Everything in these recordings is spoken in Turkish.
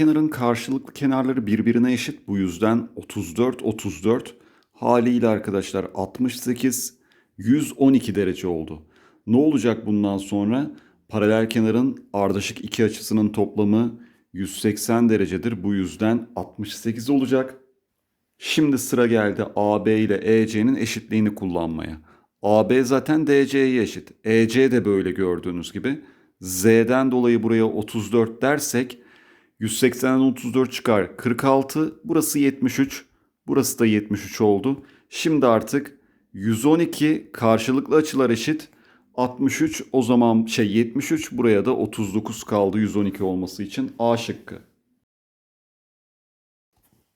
kenarın karşılıklı kenarları birbirine eşit. Bu yüzden 34 34 haliyle arkadaşlar 68 112 derece oldu. Ne olacak bundan sonra? Paralel kenarın ardışık iki açısının toplamı 180 derecedir. Bu yüzden 68 olacak. Şimdi sıra geldi AB ile EC'nin eşitliğini kullanmaya. AB zaten DC'ye eşit. EC de böyle gördüğünüz gibi. Z'den dolayı buraya 34 dersek 180'den 34 çıkar 46. Burası 73. Burası da 73 oldu. Şimdi artık 112 karşılıklı açılar eşit. 63 o zaman şey 73 buraya da 39 kaldı 112 olması için A şıkkı.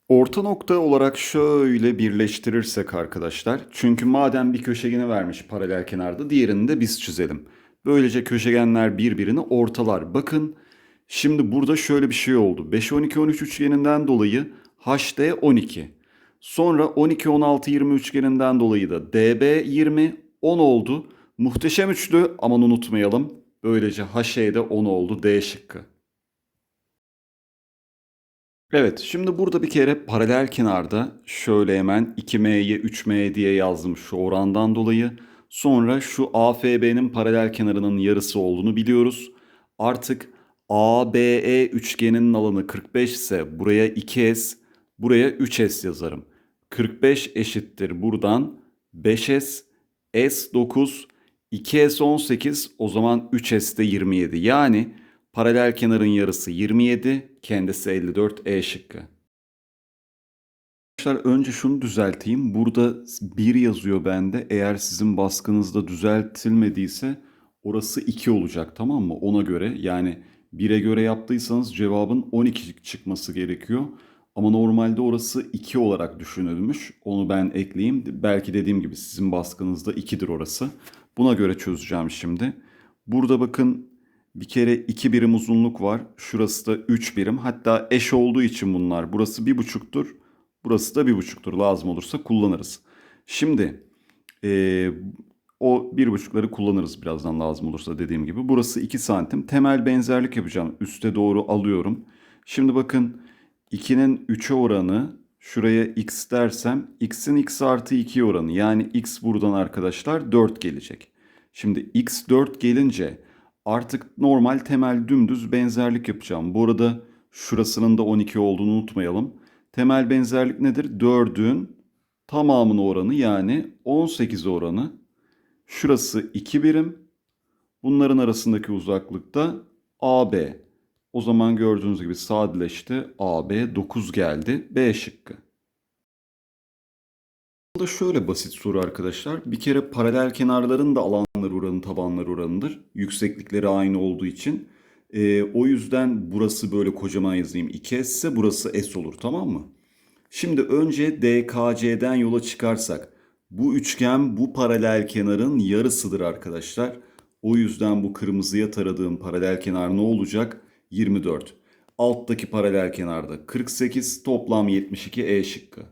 Orta nokta olarak şöyle birleştirirsek arkadaşlar. Çünkü madem bir köşegeni vermiş paralel kenarda diğerini de biz çizelim. Böylece köşegenler birbirini ortalar. Bakın şimdi burada şöyle bir şey oldu. 5 12 13 üçgeninden dolayı HD 12. Sonra 12 16 20 üçgeninden dolayı da DB 20 10 oldu. Muhteşem üçlü aman unutmayalım. Böylece HE'de 10 oldu D şıkkı. Evet, şimdi burada bir kere paralel kenarda şöyle hemen 2m'ye 3m diye yazdım şu orandan dolayı. Sonra şu AFB'nin paralel kenarının yarısı olduğunu biliyoruz. Artık ABE üçgeninin alanı 45 ise buraya 2s, buraya 3s yazarım. 45 eşittir buradan 5s, s 9, 2s 18 o zaman 3s de 27. Yani Paralel kenarın yarısı 27, kendisi 54 E şıkkı. Arkadaşlar önce şunu düzelteyim. Burada 1 yazıyor bende. Eğer sizin baskınızda düzeltilmediyse orası 2 olacak tamam mı? Ona göre yani 1'e göre yaptıysanız cevabın 12 çıkması gerekiyor. Ama normalde orası 2 olarak düşünülmüş. Onu ben ekleyeyim. Belki dediğim gibi sizin baskınızda 2'dir orası. Buna göre çözeceğim şimdi. Burada bakın bir kere 2 birim uzunluk var. Şurası da 3 birim. Hatta eş olduğu için bunlar. Burası 1,5'tur. Burası da 1,5'tur. Lazım olursa kullanırız. Şimdi e, o 1,5'ları kullanırız birazdan lazım olursa dediğim gibi. Burası 2 santim. Temel benzerlik yapacağım. Üste doğru alıyorum. Şimdi bakın 2'nin 3'e oranı şuraya x dersem x'in x artı 2 oranı. Yani x buradan arkadaşlar 4 gelecek. Şimdi x 4 gelince Artık normal temel dümdüz benzerlik yapacağım. Bu arada şurasının da 12 olduğunu unutmayalım. Temel benzerlik nedir? 4'ün tamamının oranı yani 18 oranı. Şurası 2 birim. Bunların arasındaki uzaklık da AB. O zaman gördüğünüz gibi sadeleşti. AB 9 geldi. B şıkkı. Burada şöyle basit soru arkadaşlar. Bir kere paralel kenarların da alanlar oranı tabanlar oranıdır. Yükseklikleri aynı olduğu için. Ee, o yüzden burası böyle kocaman yazayım 2S ise burası S olur tamam mı? Şimdi önce DKC'den yola çıkarsak bu üçgen bu paralel kenarın yarısıdır arkadaşlar. O yüzden bu kırmızıya taradığım paralel kenar ne olacak? 24. Alttaki paralel kenarda 48 toplam 72 E şıkkı.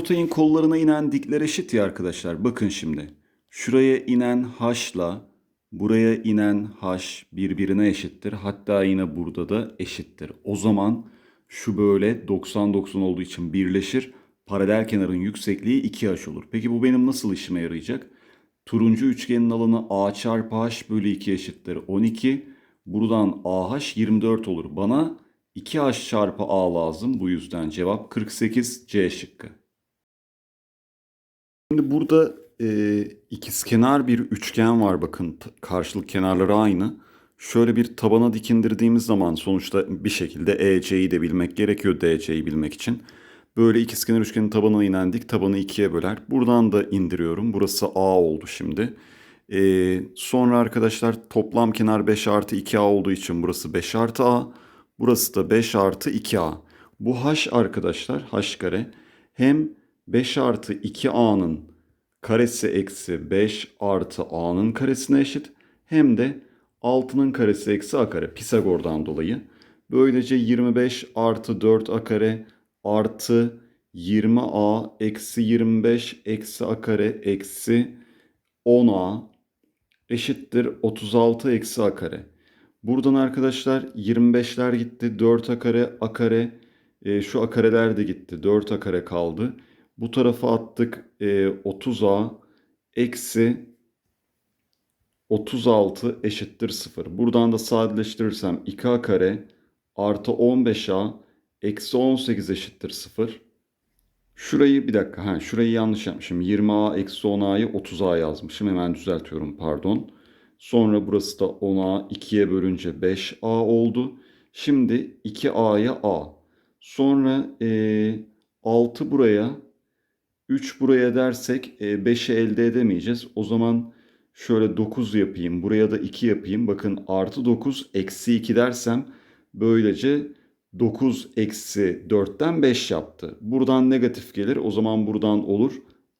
Ortayın kollarına inen dikler eşit ya arkadaşlar. Bakın şimdi. Şuraya inen h'la buraya inen h birbirine eşittir. Hatta yine burada da eşittir. O zaman şu böyle 90-90 olduğu için birleşir. Paralel kenarın yüksekliği 2h olur. Peki bu benim nasıl işime yarayacak? Turuncu üçgenin alanı a çarpı h bölü 2 eşittir 12. Buradan ah 24 olur. Bana 2h çarpı a lazım. Bu yüzden cevap 48 C şıkkı. Şimdi burada e, ikizkenar bir üçgen var bakın karşılık kenarları aynı. Şöyle bir tabana dikindirdiğimiz zaman sonuçta bir şekilde EC'yi de bilmek gerekiyor DC'yi bilmek için. Böyle ikizkenar üçgenin tabanına inen dik tabanı ikiye böler. Buradan da indiriyorum. Burası A oldu şimdi. Ee, sonra arkadaşlar toplam kenar 5 artı 2A olduğu için burası 5 artı A. Burası da 5 artı 2A. Bu H arkadaşlar H kare hem 5 artı 2a'nın karesi eksi 5 artı a'nın karesine eşit. Hem de 6'nın karesi eksi a kare Pisagor'dan dolayı. Böylece 25 artı 4 a kare artı 20a eksi 25 eksi a kare eksi 10a eşittir 36 eksi a kare. Buradan arkadaşlar 25'ler gitti. 4 a kare, a kare. E, şu a kareler de gitti. 4 a kare kaldı. Bu tarafa attık e, 30a eksi 36 eşittir 0. Buradan da sadeleştirirsem 2a kare artı 15a eksi 18 eşittir 0. Şurayı bir dakika. Ha, şurayı yanlış yapmışım. 20a eksi 10a'yı 30a yazmışım. Hemen düzeltiyorum pardon. Sonra burası da 10a 2'ye bölünce 5a oldu. Şimdi 2a'ya a. Sonra e, 6 buraya 3 buraya dersek e, 5'i elde edemeyeceğiz. O zaman şöyle 9 yapayım. Buraya da 2 yapayım. Bakın artı 9 eksi 2 dersem böylece 9 eksi 4'ten 5 yaptı. Buradan negatif gelir. O zaman buradan olur.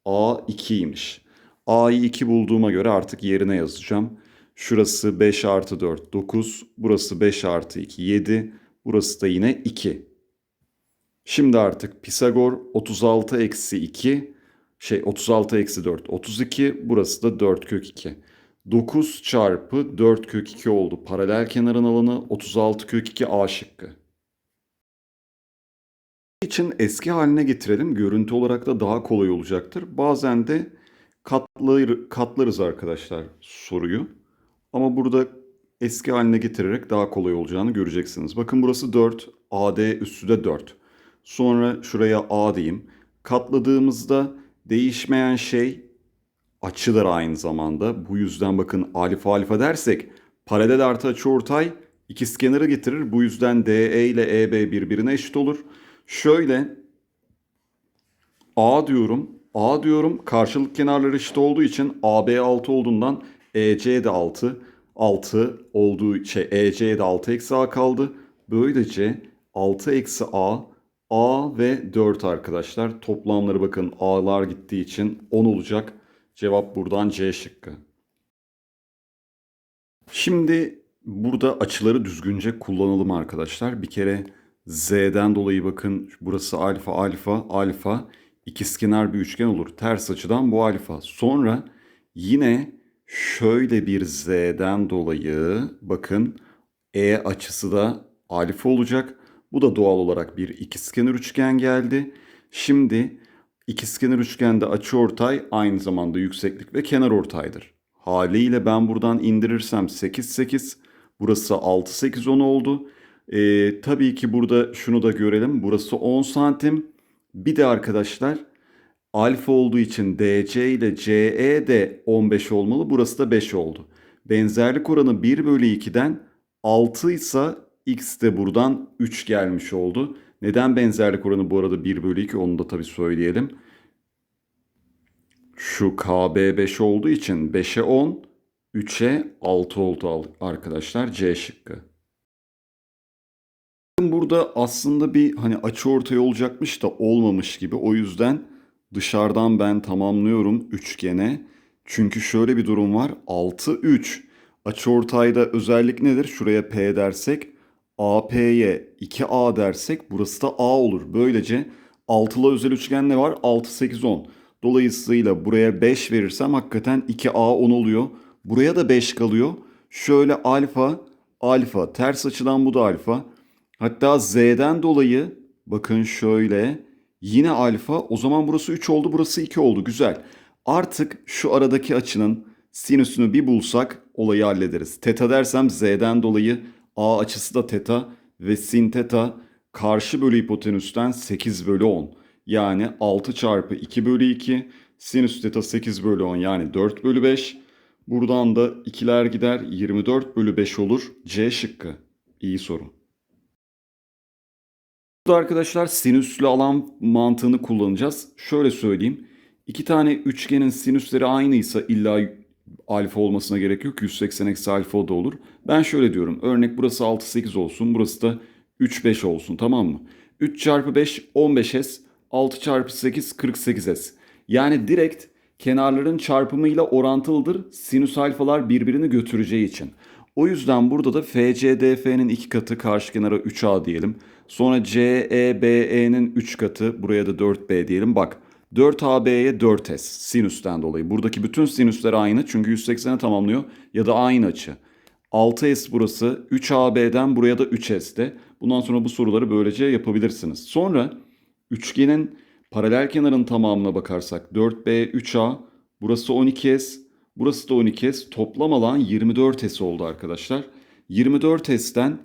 A 2'ymiş. A'yı 2 bulduğuma göre artık yerine yazacağım. Şurası 5 artı 4 9. Burası 5 artı 2 7. Burası da yine 2. Şimdi artık Pisagor 36 eksi 2 şey 36 eksi 4 32 burası da 4 kök 2. 9 çarpı 4 kök 2 oldu. Paralel kenarın alanı 36 kök 2 A şıkkı. İçin eski haline getirelim. Görüntü olarak da daha kolay olacaktır. Bazen de katlar, katlarız arkadaşlar soruyu. Ama burada eski haline getirerek daha kolay olacağını göreceksiniz. Bakın burası 4. AD üssü de 4. Sonra şuraya A diyeyim. Katladığımızda değişmeyen şey açıdır aynı zamanda. Bu yüzden bakın alfa alfa dersek paralel artı açıortay ikizkenarı getirir. Bu yüzden DE ile EB birbirine eşit olur. Şöyle A diyorum. A diyorum. Karşılık kenarları eşit olduğu için AB 6 olduğundan EC de 6. 6 olduğu şey EC de 6 eksi A kaldı. Böylece 6 eksi A A ve 4 arkadaşlar. Toplamları bakın A'lar gittiği için 10 olacak. Cevap buradan C şıkkı. Şimdi burada açıları düzgünce kullanalım arkadaşlar. Bir kere Z'den dolayı bakın burası alfa alfa alfa ikizkenar bir üçgen olur. Ters açıdan bu alfa. Sonra yine şöyle bir Z'den dolayı bakın E açısı da alfa olacak. Bu da doğal olarak bir ikizkenar üçgen geldi. Şimdi ikizkenar üçgende açıortay aynı zamanda yükseklik ve kenar ortaydır. Haliyle ben buradan indirirsem 8 8 burası 6 8 10 oldu. Ee, tabii ki burada şunu da görelim. Burası 10 santim. Bir de arkadaşlar alfa olduğu için DC ile CE de 15 olmalı. Burası da 5 oldu. Benzerlik oranı 1 bölü 2'den 6 ise x de buradan 3 gelmiş oldu. Neden benzerlik oranı bu arada 1 bölü 2 onu da tabii söyleyelim. Şu KB 5 olduğu için 5'e 10, 3'e 6 oldu arkadaşlar C şıkkı. Burada aslında bir hani açı ortaya olacakmış da olmamış gibi. O yüzden dışarıdan ben tamamlıyorum üçgene. Çünkü şöyle bir durum var. 6 3. Açı ortayda özellik nedir? Şuraya P dersek AP'ye 2A dersek burası da A olur. Böylece altılı özel üçgen ne var? 6 8 10. Dolayısıyla buraya 5 verirsem hakikaten 2A 10 oluyor. Buraya da 5 kalıyor. Şöyle alfa alfa ters açıdan bu da alfa. Hatta z'den dolayı bakın şöyle yine alfa o zaman burası 3 oldu burası 2 oldu güzel. Artık şu aradaki açının sinüsünü bir bulsak olayı hallederiz. Teta dersem z'den dolayı a açısı da teta ve sin teta karşı bölü hipotenüsten 8 bölü 10. Yani 6 çarpı 2 bölü 2 sinüs teta 8 bölü 10 yani 4 bölü 5. Buradan da ikiler gider 24 bölü 5 olur. C şıkkı. İyi soru. Burada arkadaşlar sinüslü alan mantığını kullanacağız. Şöyle söyleyeyim. İki tane üçgenin sinüsleri aynıysa illa alfa olmasına gerek yok. 180 eksi alfa da olur. Ben şöyle diyorum. Örnek burası 6 8 olsun. Burası da 3 5 olsun tamam mı? 3 çarpı 5 15s. 6 çarpı 8 48s. Yani direkt kenarların çarpımıyla orantılıdır. Sinüs alfalar birbirini götüreceği için. O yüzden burada da FCDF'nin iki katı karşı kenara 3A diyelim. Sonra CEBE'nin 3 katı buraya da 4B diyelim. Bak 4AB'ye 4S sinüsten dolayı. Buradaki bütün sinüsler aynı çünkü 180'e tamamlıyor ya da aynı açı. 6S burası. 3AB'den buraya da 3S'te. Bundan sonra bu soruları böylece yapabilirsiniz. Sonra üçgenin paralel kenarın tamamına bakarsak 4B, 3A, burası 12S, burası da 12S. Toplam alan 24S oldu arkadaşlar. 24S'ten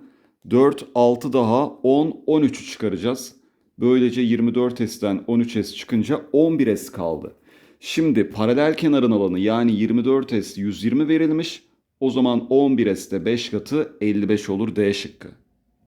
4, 6 daha 10, 13'ü çıkaracağız. Böylece 24S'ten 13S çıkınca 11S kaldı. Şimdi paralel kenarın alanı yani 24S 120 verilmiş. O zaman 11S'te 5 katı 55 olur D şıkkı.